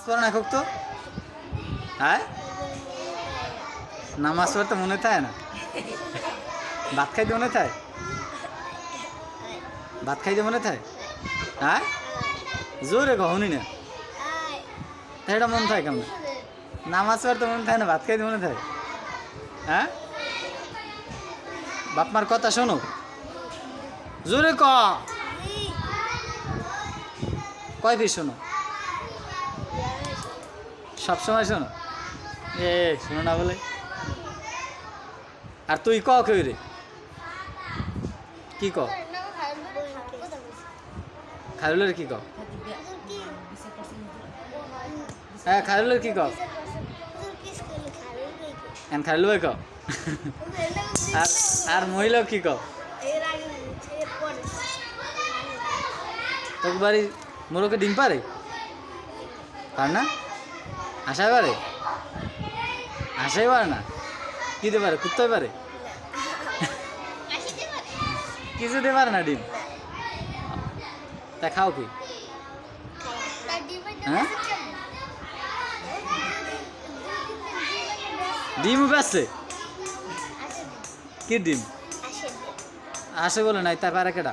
নামাজ পড়ো তো? হ্যাঁ? নামাজ পড়তে মনে থাকে না। ভাত খাইতে মনে থাকে ভাত খাইতে মনে থাকে হ্যাঁ? জোরে কখনই না। এটা মন থাকে কেমন? নামাজ পড়তে মনে থাকে না, ভাত খাইতে মনে থাকে হ্যাঁ? বাপ মার কথা শোনো। জোরে ক কয় পিস শোনো? সবসময় শোনো। এ, শোনো না বলে। আর তুই ক কেউ রে? কি ক? খাইলের কি ক? হ্যাঁ খাইলের কি ক? এন খাইল ক? আর আর মহিলা কি ক? বাড়ি মোরকে ডিম পারে? পার না? আসাই পারে আসাই পারে না? কি দিতে পারে? কুত্তে পারে? কিছু দিতে পারে না ডিম? তা খাও কি? হ্যাঁ? ডিম বেসছে কি ডিম? আসে বলে নাই তাই পারে কেটা